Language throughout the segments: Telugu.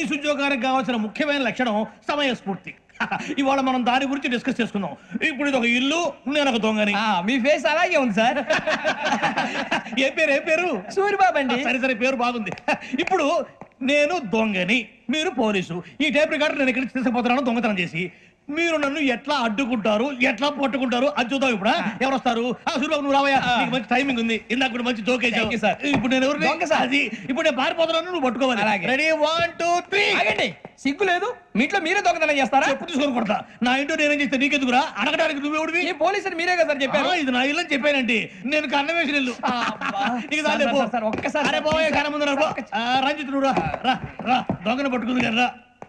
పోలీసు ఉద్యోగానికి కావాల్సిన ముఖ్యమైన లక్షణం సమయస్ఫూర్తి ఇవాళ మనం దాని గురించి డిస్కస్ చేసుకుందాం. ఇప్పుడు ఇది ఒక ఇల్లు నేను ఒక దొంగని. ఆ, మీ ఫేస్ అలాగే ఉంది సార్. ఏ పేరు ఏ పేరు? సూరిబాబు అండి సరే సరే పేరు బాగుంది. ఇప్పుడు నేను దొంగని మీరు పోలీసు. ఈ టైప్ రికార్డు నేను ఎక్కడికి తీసుకుపోతున్నాను దొంగతనం చేసి మీరు నన్ను ఎట్లా అడ్డుకుంటారు? ఎట్లా పట్టుకుంటారు? అది చూద్దాం ఇప్పుడు? ఎవరు వస్తారు ఆ, సూరిబాబు నువ్వు రావయ్యా. నీకు మంచి టైమింగ్ ఉంది. ఇందాక కూడా మంచి జోక్ you, sir. ఇప్పుడు నేను ఎవరు. అది. ఇప్పుడు నేను పారిపోతున్నాను నువ్వు పట్టుకోవాలి. రెడీ వన్ టూ త్రీ ఆగండి. సిగ్గు లేదు. మీ ఇంట్లో మీరే దొంగతనం చేస్తారా? చెప్పు తీసుకొని కొడతా. నా ఇంటో నేనేం చేస్తే? నీకెందుకురా? అడగడానికి నువ్వెవడివి ఈ పోలీసులు మీరే కదా సార్ చెప్పారు. ఇది నా ఇల్లు చెప్పానండి. నేను కన్న వేసిన ఇల్లు. సార్. సార్, సార్, ఒక్కసారి సార్, రంజిత్ నువ్వు రా. రా రా. దొంగను పట్టుకుంది కదా రా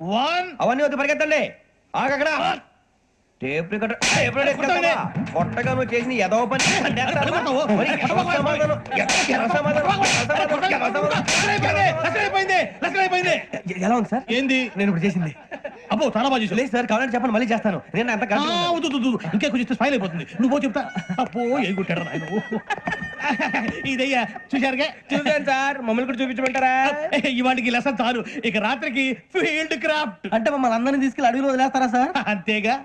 వన్. అవన్నీ వద్దు పరిగెత్తండి. ఆగక్కడ. టేప్ రికార్డర్ ఎత్తుకెళ్తావా? కొట్టగా నువ్వు చేసిన ఎదవ పని? మరి సమాధానం? సమాధానం? సమాధానం? ఎలా ఉంది సార్? ఏంది? నేను ఇప్పుడు చేసింది. అబ్బో చాలా బాగా చేసావు. లేదు సార్ కావాలంటే చెప్పండి మళ్ళీ చేస్తాను. నేను అంత ఆ, వద్దు, వద్దు, వద్దు. ఇంకే కొంచెం స్మైల్ అయిపోతుంది. నువ్వు పో చెప్తా. అప్పో ఏ కొట్టాడు నాయన. ఇదయ్యా చూశారుగా? చూసాను సార్. మమ్మల్ని కూడా చూపించమంటారా? ఇవాటికి లెసన్ చాలు. ఇక రాత్రికి ఫీల్డ్ క్రాఫ్ట్. అంటే మమ్మల్ని అందరినీ తీసుకెళ్ళి అడవిలో వదిలేస్తారా సార్? అంతేగా?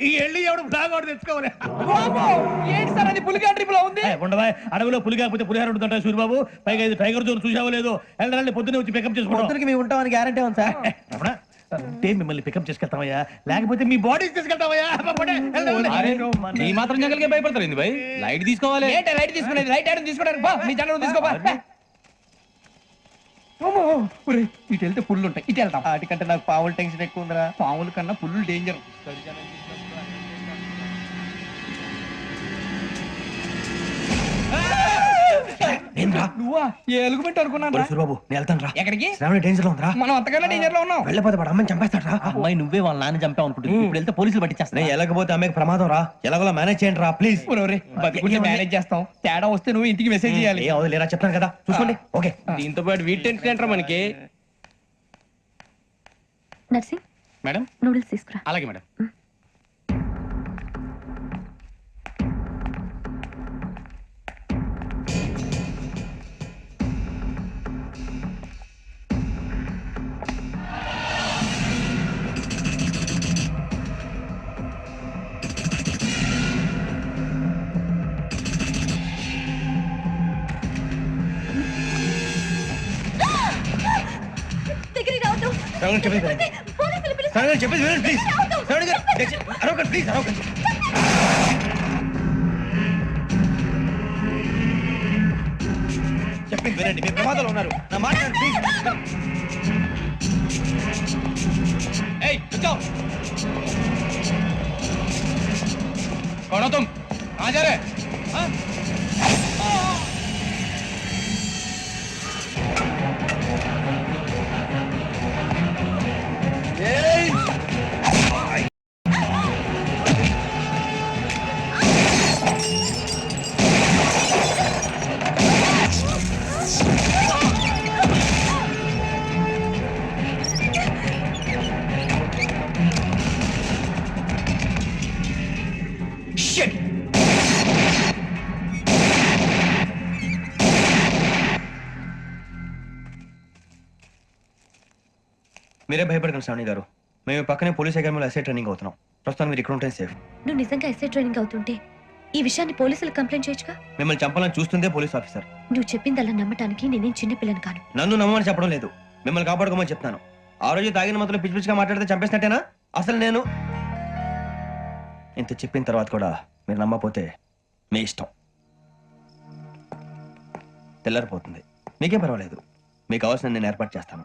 ఈ వెళ్ళి ఎవడు ఒకటి తెచ్చుకోవాలి? ఏంటి సార్ అది పులిగా ట్రిప్లో ఉంది ఉండవా? అడవిలో పులి కాకపోతే పులిహార ఉంటుంటా సూర్యబాబు పైగా ఇది టైగర్ జోన్ చూసావో లేదో? వెళ్ళండి పొద్దున్నే వచ్చి పికప్ చేసుకుంటాం మేము ఉంటామని గ్యారంటీ ఉంది సార్. అంటే మిమ్మల్ని పికప్ చేసుకెళ్తామయ్యా. లేకపోతే మీ బాడీ తీసుకెళ్తామయ్యా. ఈ మాత్రం జంగల్కే భయపడతారు ఏంది భయ్? లైట్ తీసుకోవాలి. లైట్ తీసుకునేది? లైట్ ఆడని తీసుకోవడానికి బా మీ జనరు తీసుకోబా ఇటు వెళ్తే పుల్లు ఉంటాయి ఇటు వెళ్తాం వాటికంటే నాకు పావులు టెన్షన్ ఎక్కువ ఉందిరా. పావుల కన్నా పుల్లు డేంజర్ నువ్వా? ఏ ఎలుగుబెట్టి అనుకున్నాను రా. నేను వెళ్తాను రా. ఎక్కడికి? శ్రావణ డేంజర్లో ఉందిరా. మనం అంతకన్నా డేంజర్లో ఉన్నాం. వెళ్ళపోతే వాడు అమ్మని చంపేస్తాడు రా. అమ్మాయి నువ్వే వాళ్ళ నాన్న చంపావు అనుకుంటుంది. ఇప్పుడు వెళ్తే పోలీసులు పట్టించేస్తా నేను వెళ్ళకపోతే అమ్మకి ప్రమాదం రా. ఎలాగోలా మేనేజ్ చేయండి రా ప్లీజ్ బతికుంటే మేనేజ్ చేస్తాం. తేడా వస్తే నువ్వు ఇంటికి మెసేజ్ చేయాలి. ఏ లేరా చెప్తాను కదా. చూసుకోండి. ఓకే. దీంతో పాటు వీటి టెన్షన్ మనకి? నర్సింగ్? మేడం? నూడిల్స్ తీసుకురా. అలాగే మేడం. రావద్దు శ్రావణ చెప్పేది వినండి. పోలీసులు పిలుస్తారు. శ్రావణ చెప్పేది వినండి ప్లీజ్ రావద్దు. శ్రావణ గారు దయచేసి అరవకండి ప్లీజ్ అరవకండి చెప్పింది వినండి మీరు ప్రమాదంలో ఉన్నారు నా మాట వినండి, ప్లీజ్ ఏయ్ కూర్చో कौन हो तुम कहाँ जा रहे हाँ? మీరే భయపడకండి శ్రావణి గారు. మేము పక్కనే పోలీస్ అకాడమీలో ఎస్ఐ ట్రైనింగ్ అవుతున్నాం. ప్రస్తుతం మీరు ఇక్కడ ఉంటే సేఫ్ నువ్వు నిజంగా ఎస్ఐ ట్రైనింగ్ అవుతుంటే ఈ విషయాన్ని పోలీసులకు కంప్లైంట్ చేయొచ్చుగా? మిమ్మల్ని చంపాలని చూస్తుందే పోలీస్ ఆఫీసర్. నువ్వు చెప్పిందల్లా నమ్మటానికి నేనేం చిన్నపిల్లని కాను. నన్ను నమ్మమని చెప్పడం లేదు. మిమ్మల్ని కాపాడుకోమని చెప్తాను ఆ రోజు తాగిన మొత్తం పిచ్చి పిచ్చిగా మాట్లాడితే చంపేసినట్టేనా? అసలు నేను ఇంత చెప్పిన తర్వాత కూడా మీరు నమ్మపోతే మీ ఇష్టం. తెల్లారిపోతుంది. మీకేం పర్వాలేదు. మీకు కావాల్సిన నేను ఏర్పాటు చేస్తాను.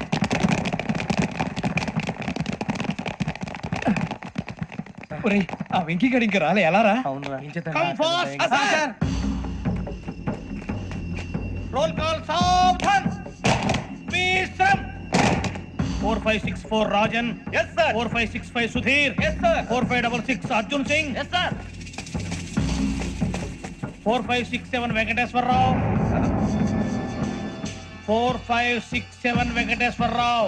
ఆ వెంకీ గడి ఇంకా రాలే ఎలా రా? Four five six four Rajan four five six five Sudheer four five double six Arjun Singh four five six seven Venkateswararao four five six seven Venkateswararao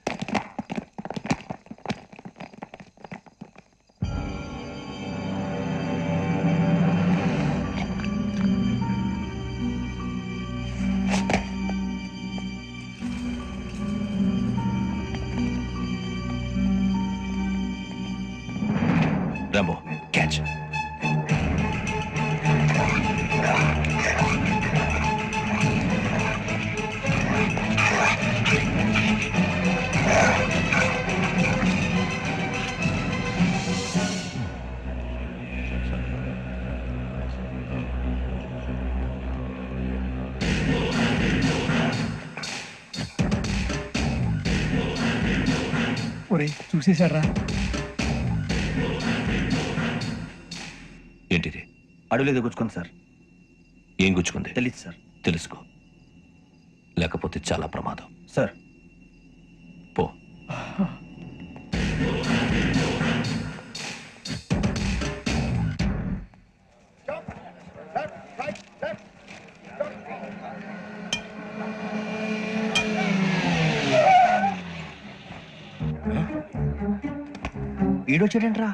Rambo catch ఒరే చూసేశారా ఏంటిది? అడవులేదు గుచ్చుకోండి సార్. ఏం గుచ్చుకుంది? తెలీదు సార్. తెలుసుకో. లేకపోతే చాలా ప్రమాదం. సార్. పో. ఈడొచ్చాడంట్రా?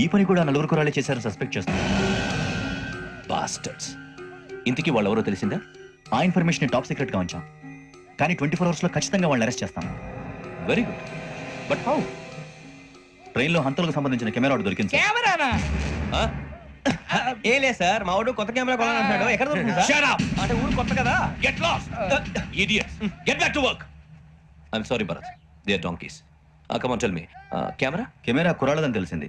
ఈ పని కూడా నలుగురు కురాలే చేశారు సస్పెక్ట్ చేస్తున్నారు బాస్టర్స్ ఇంతకీ వాళ్ళెవరో తెలిసిందా? ఆ ఇన్ఫర్మేషన్ టాప్ సీక్రెట్గా ఉంచాం. కానీ ట్వంటీ ఫోర్ అవర్స్లో ఖచ్చితంగా వాళ్ళని అరెస్ట్ చేస్తాం. వెరీ గుడ్ బట్ హౌ ట్రైన్లో హంతలకు సంబంధించిన కెమెరా ఒకటి దొరికింది సార్. కెమెరానా ఏ లేదు సార్ మా వాడు కొత్త కెమెరా కొనాలంటున్నాడు ఎక్కడ దొరుకుతుంది సార్? Shut up! అంటే ఊరు కొత్త కదా? Get lost idiots get back to work I'm sorry Bharat they are donkeys come on tell me camera camera కురాలదని తెలిసింది.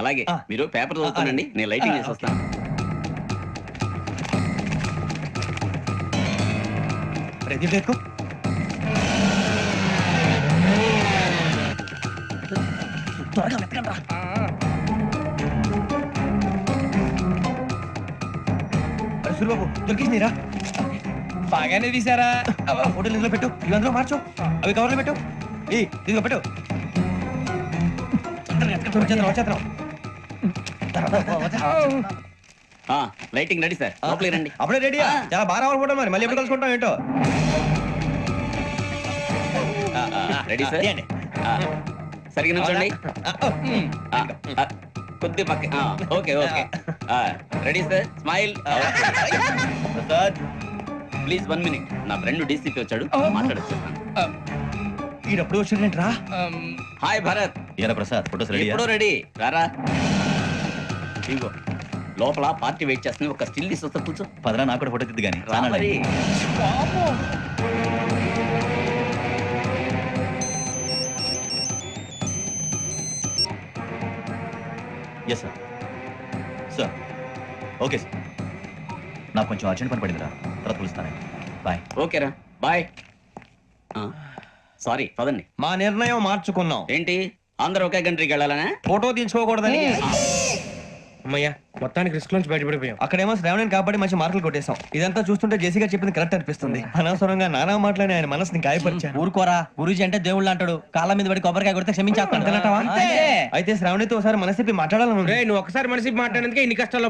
అలాగే. మీరు పేపర్ చదువుతానండి. నేను లైటింగ్ చేసి వస్తాను త్వరగా వెతకండి దొరికిందిరా బాగానే తీసారా ఫోటోలు ఇందులో పెట్టు. ఇవి అందులో మార్చు. అవి కవర్లో పెట్టు. ఏ ఇదిగో పెట్టు. వచ్చేద్దాం వచ్చేద్దాం. లైటింగ్ రెడీ సార్ లోపలికి రండి. అప్పుడే రెడీ చాలా బాగా రావాలి మరి. మళ్ళీ ఎప్పుడు కలుసుకుంటాం ఏంటో? రెడీ సార్ సరిగ్గా ఆ, కొద్ది పక్క okay okay. Ready sir smile Prasad please one minute నా ఫ్రెండ్ డీసీపీ వచ్చాడు. మాట్లాడచ్చు. ఈడప్పుడు వచ్చిందంటరా హాయ్ భరత్ ఏరా ప్రసాద్ ఫోటోస్ రెడీ ఎప్పుడో రెడీ రారా? ఇదిగో లోపల పార్టీ వెయిట్ చేస్తుంది ఒక స్టిల్ తీసి వస్తా కూర్చో. పదరా నాకు కూడా ఫోటో తిద్దు కానీ yes sir sir okay sir నాకు కొంచెం అర్జెంట్ పని పడిందిరా. తర్వాత పిలుస్తాను. బాయ్ ఓకేరా బాయ్ సారీ పదండి. మా నిర్ణయం మార్చుకున్నాం. ఏంటి? అందరూ ఒకే కంట్రీకి వెళ్ళాలనా? ఫోటో తీసుకోకూడదని. అమ్మయ్యా మొత్తానికి రిస్క్ నుంచి బయటపడిపోయాం. అక్కడేమో శ్రావణిని కాబట్టి మంచి మార్కులు కొట్టేశాం. ఇదంతా చూస్తుంటే జేసీగా చెప్పింది కరెక్ట్ అనిపిస్తుంది. అనవసరంగా నానా మాటలని ఆయన మనసుని గాయపరిచాను. ఊరుకోరా గురూజీ అంటే దేవుళ్ళు అంటాడు. కాళ్ళ మీద పడి కొబ్బరికాయ కొడితే క్షమించేస్తాను? అయితే శ్రావణితో ఒకసారి మనసిప్పి మాట్లాడాలను నువ్వు ఒకసారి మనిషి మాట్లాడేందుకే ఇన్ని కష్టాలు